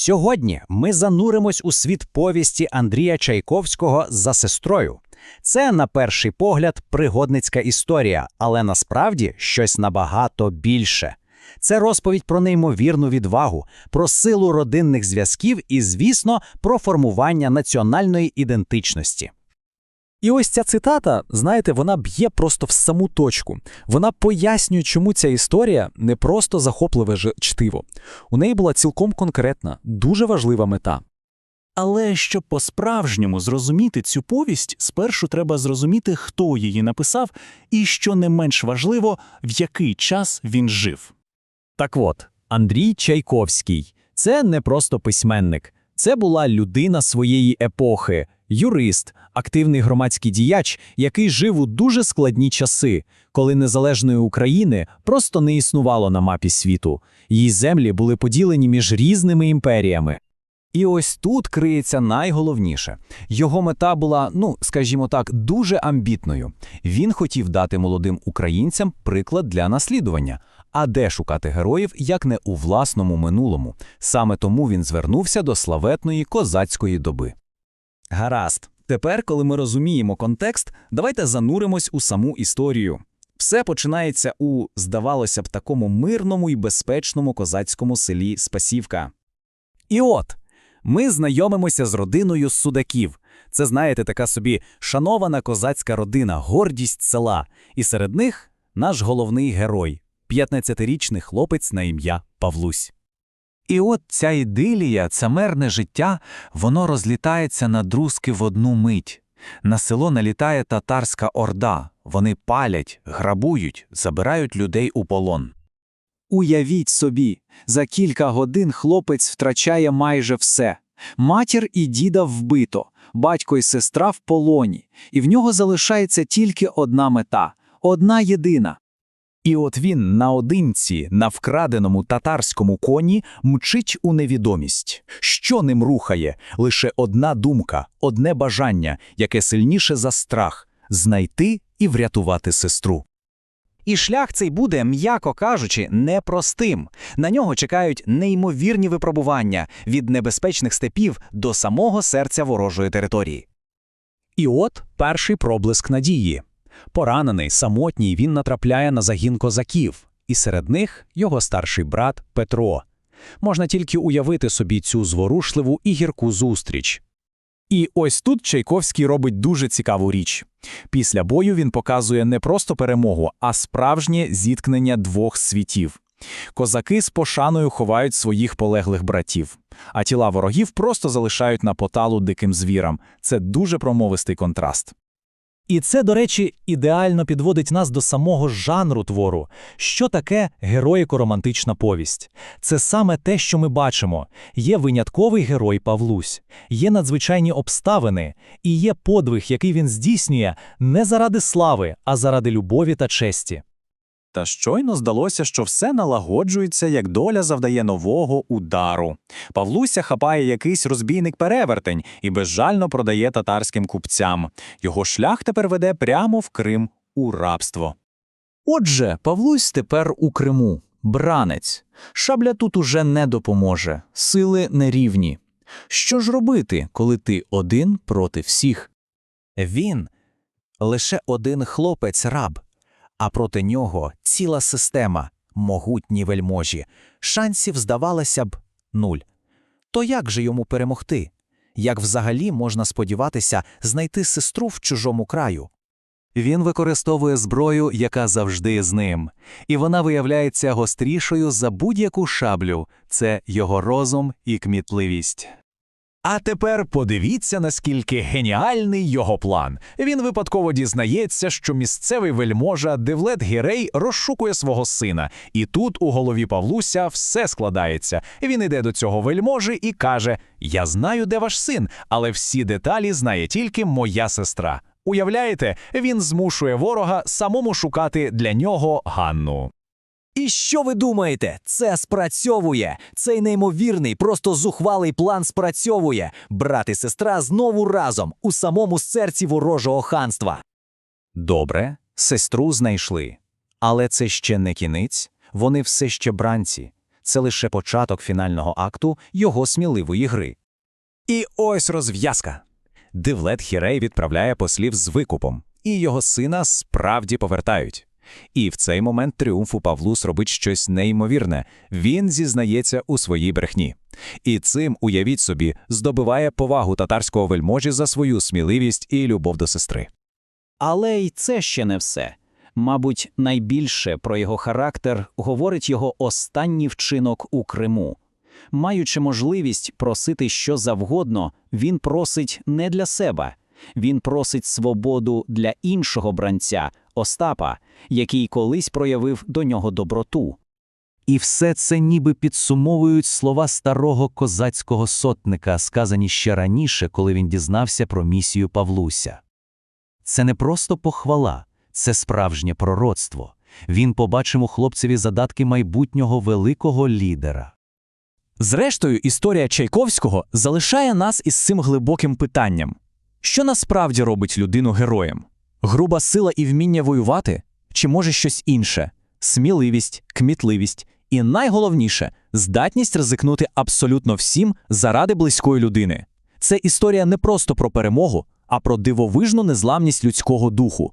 Сьогодні ми зануримось у світ повісті Андрія Чайковського за сестрою. Це, на перший погляд, пригодницька історія, але насправді щось набагато більше. Це розповідь про неймовірну відвагу, про силу родинних зв'язків і, звісно, про формування національної ідентичності. І ось ця цитата, знаєте, вона б'є просто в саму точку. Вона пояснює, чому ця історія не просто захопливе чтиво. У неї була цілком конкретна, дуже важлива мета. Але щоб по-справжньому зрозуміти цю повість, спершу треба зрозуміти, хто її написав, і, що не менш важливо, в який час він жив. Так от, Андрій Чайковський це не просто письменник, це була людина своєї епохи, юрист, активний громадський діяч, який жив у дуже складні часи, коли незалежної України просто не існувало на мапі світу. Її землі були поділені між різними імперіями. І ось тут криється найголовніше. Його мета була, ну скажімо так, дуже амбітною. Він хотів дати молодим українцям приклад для наслідування. А де шукати героїв, як не у власному минулому. Саме тому він звернувся до славетної козацької доби. Гаразд. Тепер, коли ми розуміємо контекст, давайте зануримось у саму історію. Все починається у, здавалося б, такому мирному і безпечному козацькому селі Спасівка. І от ми знайомимося з родиною судаків. Це, знаєте, така собі шанована козацька родина, гордість села. І серед них наш головний герой 15-річний хлопець на ім'я Павлусь. І от ця ідилія, це мирне життя, воно розлітається на друзки в одну мить. На село налітає татарська орда. Вони палять, грабують, забирають людей у полон. Уявіть собі, за кілька годин хлопець втрачає майже все. Матір і діда вбито, батько і сестра в полоні, і в нього залишається тільки одна мета, одна єдина. І от він наодинці на вкраденому татарському коні мчить у невідомість. Що ним рухає? Лише одна думка, одне бажання, яке сильніше за страх знайти і врятувати сестру. І шлях цей буде, м'яко кажучи, непростим. На нього чекають неймовірні випробування від небезпечних степів до самого серця ворожої території. І от перший проблиск надії. Поранений, самотній, він натрапляє на загін козаків, і серед них його старший брат Петро. Можна тільки уявити собі цю зворушливу і гірку зустріч. І ось тут Чайковський робить дуже цікаву річ. Після бою він показує не просто перемогу, а справжнє зіткнення двох світів. Козаки з пошаною ховають своїх полеглих братів, а тіла ворогів просто залишають на поталу диким звірам. Це дуже промовистий контраст. І це, до речі, ідеально підводить нас до самого жанру твору. Що таке героїко-романтична повість? Це саме те, що ми бачимо. Є винятковий герой Павлусь, є надзвичайні обставини, і є подвиг, який він здійснює не заради слави, а заради любові та честі. Та щойно здалося, що все налагоджується, як доля завдає нового удару. Павлуся хапає якийсь розбійник-перевертень і безжально продає татарським купцям. Його шлях тепер веде прямо в Крим у рабство. Отже, Павлусь тепер у Криму, бранець. Шабля тут уже не допоможе, сили нерівні. Що ж робити, коли ти один проти всіх? Він лише один хлопець-раб, а проти нього ціла система, могутні вельможі. Шансів, здавалося б, нуль. То як же йому перемогти? Як взагалі можна сподіватися знайти сестру в чужому краю? Він використовує зброю, яка завжди з ним, і вона виявляється гострішою за будь-яку шаблю це його розум і кмітливість. А тепер подивіться, наскільки геніальний його план. Він випадково дізнається, що місцевий вельможа Девлет Гірей розшукує свого сина, і тут у голові Павлуся все складається. Він іде до цього вельможі і каже: Я знаю, де ваш син, але всі деталі знає тільки моя сестра. Уявляєте, він змушує ворога самому шукати для нього Ганну. І що ви думаєте? Це спрацьовує. Цей неймовірний, просто зухвалий план спрацьовує. Брат і сестра знову разом у самому серці ворожого ханства. Добре, сестру знайшли. Але це ще не кінець, вони все ще бранці. це лише початок фінального акту його сміливої гри. І ось розв'язка. Дивлет Хірей відправляє послів з викупом, і його сина справді повертають. І в цей момент тріумфу Павлус робить щось неймовірне. Він зізнається у своїй брехні. І цим, уявіть собі, здобиває повагу татарського вельможі за свою сміливість і любов до сестри. Але й це ще не все. Мабуть, найбільше про його характер говорить його останній вчинок у Криму. Маючи можливість просити що завгодно, він просить не для себе. Він просить свободу для іншого бранця Остапа, який колись проявив до нього доброту. І все це ніби підсумовують слова старого козацького сотника, сказані ще раніше, коли він дізнався про місію Павлуся. Це не просто похвала, це справжнє пророцтво. Він побачив у хлопцеві задатки майбутнього великого лідера. Зрештою, історія Чайковського залишає нас із цим глибоким питанням: що насправді робить людину героєм? Груба сила і вміння воювати? Чи може щось інше? Сміливість, кмітливість і найголовніше здатність ризикнути абсолютно всім заради близької людини. Це історія не просто про перемогу, а про дивовижну незламність людського духу.